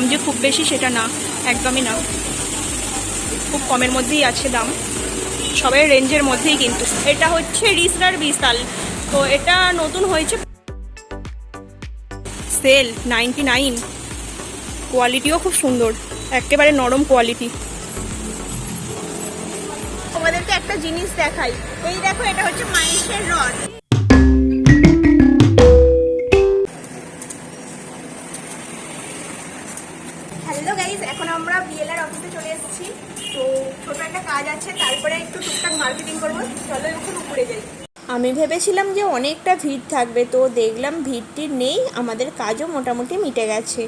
দাম যে খুব বেশি সেটা না, একদমই না। খুব কমের মধ্যেই আছে দাম। সবাই রেঞ্জের মধ্যেই কিন্তু। এটা হচ্ছে রিসরার বিশাল। তো এটা নতুন হয়েছে। Sale ninety nine. কোয়ালিটিও খুব সুন্দর। একেবারে নরম কোয়ালিটি। তোমাদেরকে একটা জিনিস দেখাই। এই দেখো, এটা হচ্ছে মাইন্সের রড। কাজ আছে তারপরে একটু টুকটাক মার্কেটিং করব। চলো এখন উপরে যাই। আমি ভেবেছিলাম যে অনেকটা ভিড় থাকবে তো দেখলাম ভিড়টি নেই আমাদের কাজও মোটামুটি মিটে গেছে।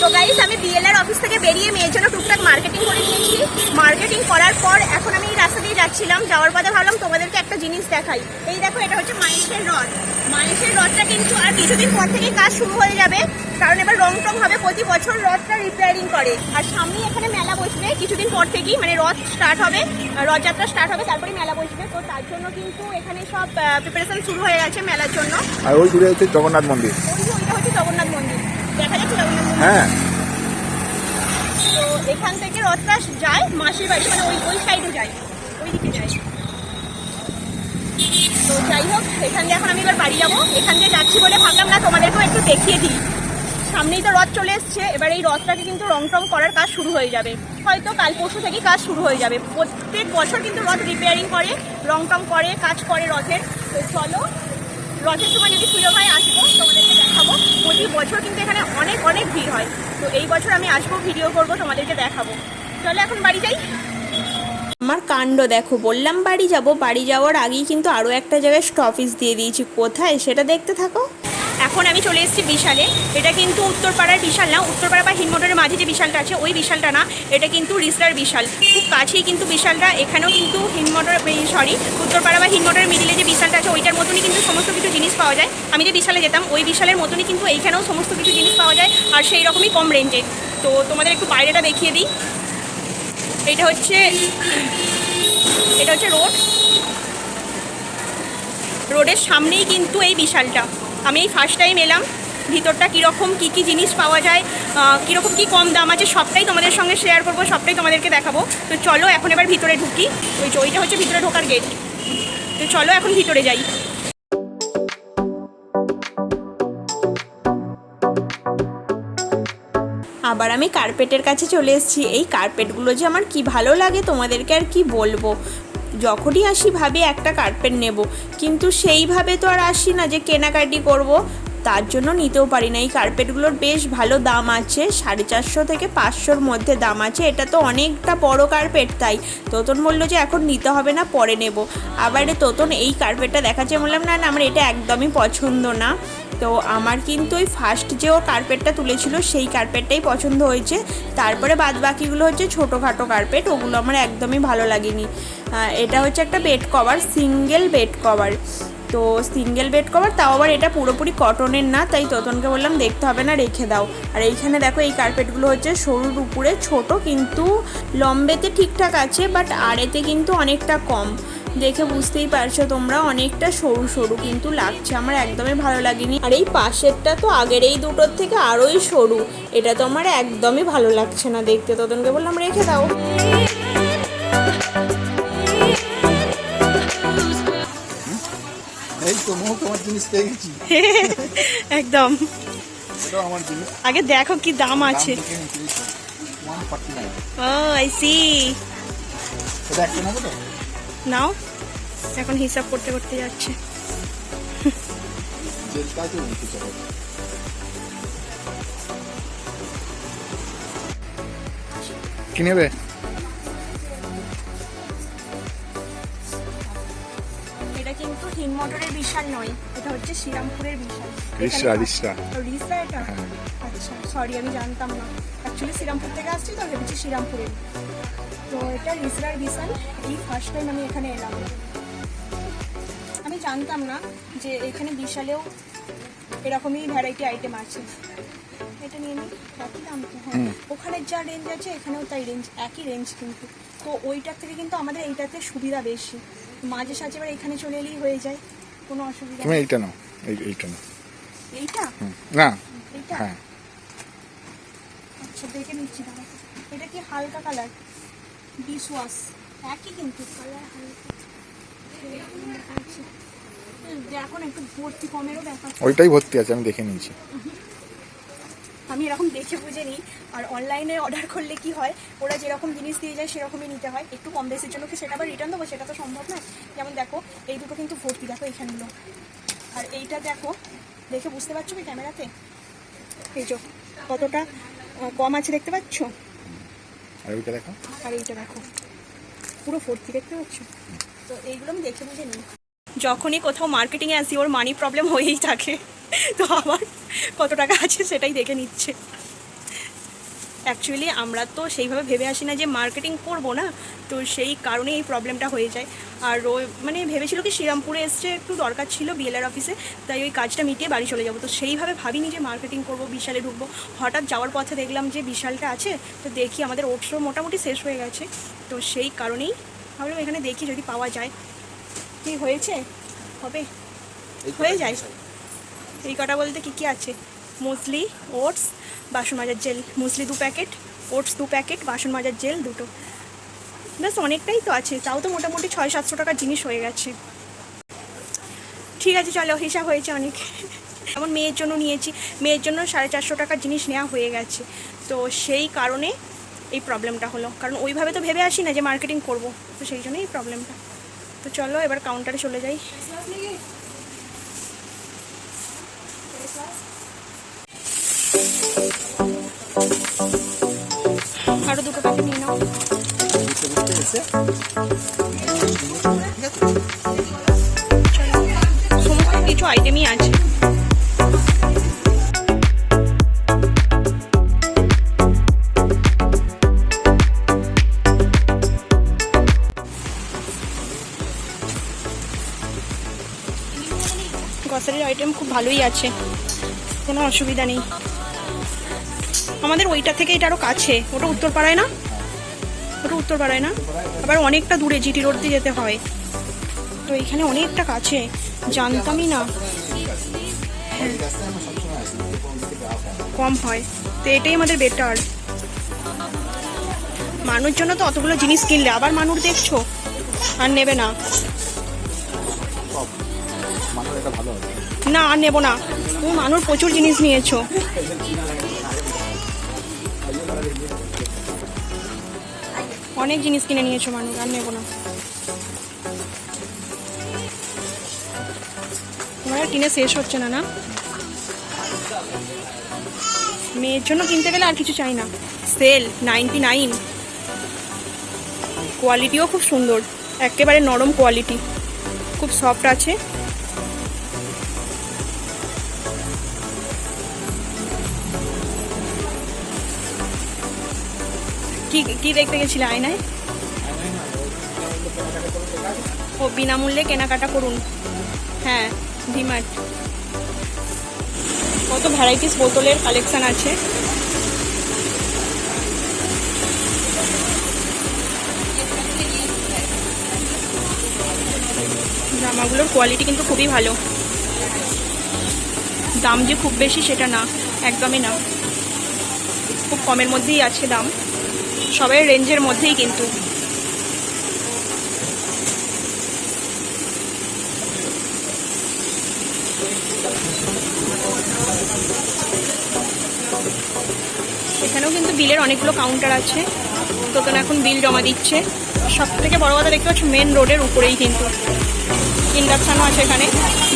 তো গাইজ আমি বিএলআর অফিস থেকে বেরিয়ে মেয়ের জন্য টুকটাক মার্কেটিং করে নিয়েছি। মার্কেটিং করার পর এখন আমি এই রাস্তা দিয়ে যাচ্ছিলাম যাওয়ার পথে ভাবলাম তোমাদেরকে একটা জিনিস দেখাই। এই দেখো এটা হচ্ছে মাইন্সের রড মাইন্সের রডটা কিন্তু আর কিছুদিন পর থেকে কাজ শুরু হয়ে যাবে। কারণ এবার রং টং হবে প্রতি বছর রথটা রিপেয়ারিং করে। আর সামনে এখানে মেলা বসবে কিছুদিন পর থেকেই মানে রথ স্টার্ট হবে রথযাত্রা স্টার্ট হবে তারপরে মেলা বসবে। তো তার জন্য কিন্তু এখানে সব প্রিপারেশন শুরু হয়ে গেছে মেলার জন্য। আর ওই দূরে হচ্ছে জগন্নাথ মন্দির। ওই ওইটা হচ্ছে জগন্নাথ মন্দির। দেখা যাচ্ছে জগন্নাথ মন্দির। হ্যাঁ। তো এখান থেকে রথটা যায় মাসির বাড়ি মানে ওই ওই সাইডে যায় ওই দিকে যায়। তো যাই হোক এখান দিয়ে এখন আমি এবার বাড়ি যাব। এখান দিয়ে যাচ্ছি বলে ভাবলাম না তোমাদেরকেও একটু দেখিয়ে দিই। সামনেই তো রথ চলে এসছে। এবার এই রথটাকে কিন্তু রং টং করার কাজ শুরু হয়ে যাবে। হয়তো কাল পরশু থেকেই কাজ শুরু হয়ে যাবে। প্রত্যেক বছর কিন্তু রথ রিপেয়ারিং করে রং টং করে, কাজ করে রথের। তো চলো, রথের সময় যদি সুযোগ হয় আসব, তোমাদেরকে দেখাবো। প্রতি বছর কিন্তু এখানে অনেক অনেক ভিড় হয়। তো এই বছর আমি আসব ভিডিও করব, তোমাদেরকে দেখাবো। চলো এখন বাড়ি যাই। আমার কাণ্ড দেখো, বললাম বাড়ি যাব। বাড়ি যাওয়ার আগেই কিন্তু আরও একটা জায়গায় স্টপিস দিয়ে দিয়েছি। কোথায়? সেটা দেখতে থাকো। এখন আমি চলে এসেছি বিশালে। এটা কিন্তু উত্তরপাড়ার বিশাল না, উত্তরপাড়া বা হিনমোটরের মাঝে যে বিশালটা আছে, ওই বিশালটা না, এটা কিন্তু রিসলার বিশাল। খুব কাছেই কিন্তু বিশালটা, এখানেও কিন্তু হিনমোটর সরি, উত্তরপাড়া বা হিনমোটরের মিডিলে যে বিশালটা আছে, ওইটার মতনই কিন্তু সমস্ত কিছু জিনিস পাওয়া যায়। আমি যে বিশালে যেতাম, ওই বিশালের মতনই কিন্তু এইখানেও সমস্ত কিছু জিনিস পাওয়া যায়, আর সেই রকমই কম রেঞ্জে তো তোমাদের একটু বাইরেটা দেখিয়ে দিই। এটা হচ্ছে এটা হচ্ছে রোড রোডের সামনেই কিন্তু এই বিশালটা। আমি এই ফার্স্ট টাইম এলাম। ভিতরটা কীরকম, কী কী জিনিস পাওয়া যায় কীরকম কী কম দাম আছে, সবটাই তোমাদের সঙ্গে শেয়ার করব, সবটাই তোমাদেরকে দেখাবো। তো চলো এখন এবার ভিতরে ঢুকি। ওই ওইটা হচ্ছে ভিতরে ঢোকার গেট তো চলো এখন ভিতরে যাই। আবার আমি কার্পেটের কাছে চলে এসেছি। এই কার্পেটগুলো যে আমার কি ভালো লাগে, তোমাদেরকে আর কি বলব? যখনই আসি ভাবে একটা কার্পেট নেব। কিন্তু সেইভাবে তো আর আসি না যে কেনাকাটি করব। তার জন্য নিতেও পারি না। এই কার্পেটগুলোর বেশ ভালো দাম আছে, সাড়ে চারশো থেকে পাঁচশোর মধ্যে দাম আছে। এটা তো অনেকটা বড় কার্পেট তাই। তোতন বলল যে এখন নিতে হবে না, পরে নেব। আবার তোতন, এই কার্পেটটা দেখাচ্ছে, বললাম, না না, আমার এটা একদমই পছন্দ না। তো আমার কিন্তু ওই ফার্স্ট যে ও কার্পেটটা তুলেছিল, সেই কার্পেটটাই পছন্দ হয়েছে। তারপরে বাদ বাকিগুলো হচ্ছে ছোটোখাটো কার্পেট ওগুলো আমার একদমই ভালো লাগেনি। এটা হচ্ছে একটা bed cover single bed cover তো সিঙ্গেল বেড কভার তাও আবার এটা পুরোপুরি কটনের না, তাই তোতনকে বললাম দেখতে হবে না, রেখে দাও। আর এইখানে দেখো এই কার্পেটগুলো হচ্ছে সরুর উপরে, ছোট কিন্তু লম্বেতে ঠিকঠাক আছে বাট আড়েতে কিন্তু অনেকটা কম। দেখে বুঝতেই পারছ তোমরা, অনেকটা সরু সরু কিন্তু লাগছে, আমার একদমই ভালো লাগেনি। আর এই পাশেরটা তো আগের এই দুটোর থেকে আরোই সরু, এটা তো আমার একদমই ভালো লাগছে না দেখতে, তোতনকে বললাম রেখে দাও। এই তো তোমার জিনিস পেয়ে গেছি। একদম। আমার জিনিস। আগে দেখো কি দাম আছে। Oh I see now. এখন হিসাব করতে করতে যাচ্ছে। জেলটা আছে কি নেবে? কিন্তু হিনমোটরের বিশাল নয় এটা হচ্ছে শ্রীরামপুরের বিশাল। রিসরা, রিসরা। রিসরা এটা? হ্যাঁ। আচ্ছা সরি আমি জানতাম না। অ্যাকচুয়ালি শ্রীরামপুর থেকে আসছি তো ভেবেছি শ্রীরামপুরের তো এটা রিসরার বিশাল এই ফার্স্ট টাইম আমি এখানে এলাম। আমি জানতাম না যে এখানে বিশালেও এরকমই ভ্যারাইটি আইটেম আছে। এটা নিয়ে নিই একই দাম তো হ্যাঁ ওখানে যা রেঞ্জ আছে এখানেও তাই রেঞ্জ একই রেঞ্জ কিন্তু। তো ওইটার থেকে কিন্তু আমাদের এইটাতে সুবিধা বেশি। মাঝে সাঝে এবার এখানে চলে এলেই হয়ে যায় কোনো অসুবিধা তুমি নেই। এইটা নাও এই এইটা নাও। এইটা। না এইটা? হ্যাঁ। আচ্ছা দেখে নিচ্ছি দাঁড়া এটা কি হালকা কালার? ডিশ ওয়াশ একই কিন্তু কালার হালকা। হুম, দেখো একটু ভর্তি কমেরও দেখাচ্ছে ওইটাই ভর্তি আছে আমি দেখে নিয়েছি। আমি এরকম দেখে বুঝে নিই। আর অনলাইনে অর্ডার করলে কি হয়? ওরা যেরকম জিনিস দিয়ে যায় সেরকমই নিতে হয়। একটু কম বেশির জন্য কি সেটা আবার রিটার্ন দেবো? সেটা তো সম্ভব নয়। যেমন দেখো এই দুটো কিন্তু ভর্তি দেখো এইখানগুলো আর এইটা দেখো দেখে বুঝতে পারছ কি ক্যামেরাতে? এই যে কতটা কম আছে দেখতে পাচ্ছ? আর এইটা দেখো। আর এইটা দেখো পুরো ভর্তি দেখতে পাচ্ছ? তো এইগুলো আমি দেখে বুঝে নিই। যখনই কোথাও মার্কেটিংয়ে আসি ওর মানি প্রবলেম হয়েই থাকে। তো আবার কত টাকা আছে সেটাই দেখে নিচ্ছে। অ্যাকচুয়ালি আমরা তো সেইভাবে ভেবে আসি না যে মার্কেটিং করব না তো সেই কারণে এই প্রবলেমটা হয়ে যায়। আর ও মানে ভেবেছিল কি শ্রীরামপুরে এসছে একটু দরকার ছিল বিএলআর অফিসে তাই ওই কাজটা মিটিয়ে বাড়ি চলে যাব। তো সেইভাবে ভাবিনি যে মার্কেটিং করব বিশালে ঢুকবো। হঠাৎ যাওয়ার পথে দেখলাম যে বিশালটা আছে তো দেখি আমাদের ওটসও মোটামুটি শেষ হয়ে গেছে। তো সেই কারণেই ভাবলাম এখানে দেখি যদি পাওয়া যায়। কি হয়েছে? হবে। হয়ে যায়। এই কটা বলতে কি কি আছে? মুসলি, ওটস, বাসন মাজার জেল। মুসলি দু প্যাকেট, ওটস দু প্যাকেট, বাসন মাজার জেল দুটো। ব্যাস অনেকটাই তো আছে। তাও তো মোটামুটি ছয় সাতশো টাকার জিনিস হয়ে গেছে। ঠিক আছে, চলো, হিসাব হয়েছে অনেক। যেমন মেয়ের জন্য নিয়েছি। মেয়ের জন্য সাড়ে চারশো টাকার জিনিস নেওয়া হয়ে গেছে। তো সেই কারণে এই প্রবলেমটা হলো। কারণ ওইভাবে তো ভেবে আসি না যে মার্কেটিং করব। তো সেই জন্যই এই প্রবলেমটা। তো চলো, এবার কাউন্টারে চলে যাই। আরও দুটো প্যাকেট নিয়ে নাও। সমস্ত কিছু আইটেমই আছে। গ্রসারির আইটেম খুব ভালোই আছে। কোনো অসুবিধা নেই। আমাদের ওইটা থেকে এটা আরও কাছে। ওটা উত্তরপাড়ায় না? ওটা উত্তরপাড়ায় না? আবার অনেকটা দূরে জিটি রোড দিয়ে যেতে হয়। তো এখানে অনেকটা কাছে। জানতামই না। কম হয়। তো এটাই আমাদের বেটার মানুষ জন্য তো অতগুলো জিনিস কিনলে আবার মানুষ দেখছ? আর নেবে না। না আর নেব না। তুমি মানুষ প্রচুর জিনিস নিয়েছো। অনেক জিনিস কিনে নিয়েছো মানুষ, আর নেব না। তোমার কিনে শেষ হচ্ছে না না? মেয়ের জন্য কিনতে গেলে আর কিছু চাই না। Sale, ninety nine. কোয়ালিটিও খুব সুন্দর, একেবারে নরম কোয়ালিটি। খুব সফট আছে। কি দেখতে গেছিলে আয়নায়? ও, বিনামূল্যে কেনাকাটা করুন। হ্যাঁ ডিমার্ট। কত ভ্যারাইটিস বোতলের কালেকশান আছে। জামাগুলোর কোয়ালিটি কিন্তু খুবই ভালো। দাম যে খুব বেশি সেটা না, একদমই না। খুব কমের মধ্যেই আছে দাম। সবাই রেঞ্জের মধ্যেই কিন্তু। এখানেও কিন্তু বিলের অনেকগুলো কাউন্টার আছে। তোতন এখন বিল জমা দিচ্ছে। সব থেকে বড় কথা দেখতে পাচ্ছ মেন রোডের উপরেই কিন্তু। ইন্ডাকশানও আছে এখানে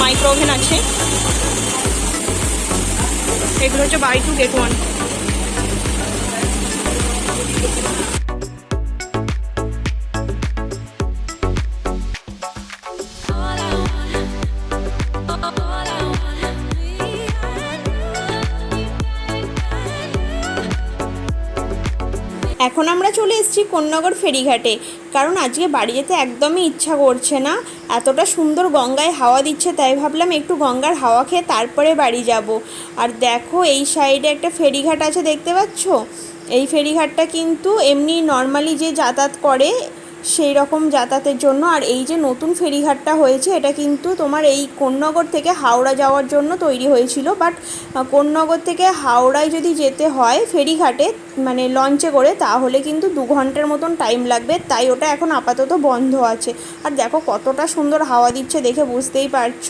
মাইক্রো ওভেন আছে। এগুলো হচ্ছে বাই টু গেট ওয়ান এখন আমরা চলে এসেছি কোন্নগর ফেরিঘাটে। কারণ আজকে বাড়ি যেতে একদমই ইচ্ছা করছে না। এতটা সুন্দর গঙ্গায় হাওয়া দিচ্ছে, তাই ভাবলাম একটু গঙ্গার হাওয়া খেয়ে তারপরে বাড়ি যাব। আর দেখো, এই সাইডে একটা ফেরিঘাট আছে, দেখতে পাচ্ছ? এই ফেরিঘাটটা কিন্তু এমনি নর্মালি যে যাতায়াত করে সেই রকম যাতায়াতের জন্য। আর এই যে নতুন ফেরিঘাটটা হয়েছে, এটা কিন্তু তোমার এই কোন্নগর থেকে হাওড়া যাওয়ার জন্য তৈরি হয়েছিল। বাট কোন্নগর থেকে হাওড়ায় যদি যেতে হয় ফেরিঘাটে মানে লঞ্চে করে, তাহলে কিন্তু দু ঘণ্টার মতন টাইম লাগবে। তাই ওটা এখন আপাতত বন্ধ আছে। আর দেখো কতটা সুন্দর হাওয়া দিচ্ছে দেখে বুঝতেই পারছ।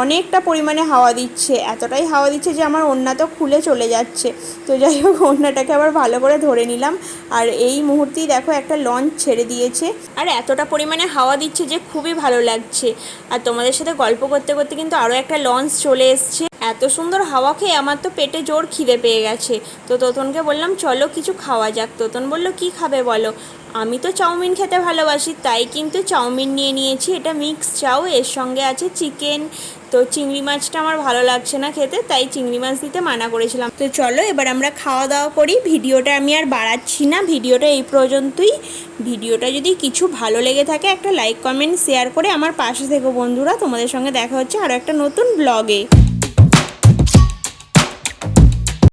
অনেকটা পরিমাণে হাওয়া দিচ্ছে, এতটাই হাওয়া দিচ্ছে যে আমার ওড়না তো খুলে চলে যাচ্ছে। তো যাই হোক, ওড়নাটাকে আবার ভালো করে ধরে নিলাম। আর এই মুহূর্তেই দেখো একটা লঞ্চ ছেড়ে দিয়েছে। আর এতটা পরিমাণে হাওয়া দিচ্ছে যে খুবই ভালো লাগছে। আর তোমাদের সাথে গল্প করতে করতে কিন্তু আরও একটা লঞ্চ চলে এসছে। এত সুন্দর হাওয়া খেয়ে আমার তো পেটে জোর খিদে পেয়ে গেছে। তো তোতনকে বললাম, চলো কিছু খাওয়া যাক। তোতন বলল, কি খাবে বলো? আমি তো চাউমিন খেতে ভালোবাসি, তাই কিন্তু চাউমিন নিয়ে নিয়েছি। এটা মিক্স চাউ এর সঙ্গে আছে চিকেন তো চিংড়ি মাছটা আমার ভালো লাগছে না খেতে, তাই চিংড়ি মাছ দিতে মানা করেছিলাম। তো চলো, এবার আমরা খাওয়া দাওয়া করি। ভিডিওটা আমি আর বাড়াচ্ছি না, ভিডিওটা এই পর্যন্তই। ভিডিওটা যদি কিছু ভালো লেগে থাকে, একটা লাইক কমেন্ট শেয়ার করে আমার পাশে থেকো বন্ধুরা। তোমাদের সঙ্গে দেখা হচ্ছে আরও একটা নতুন ব্লগে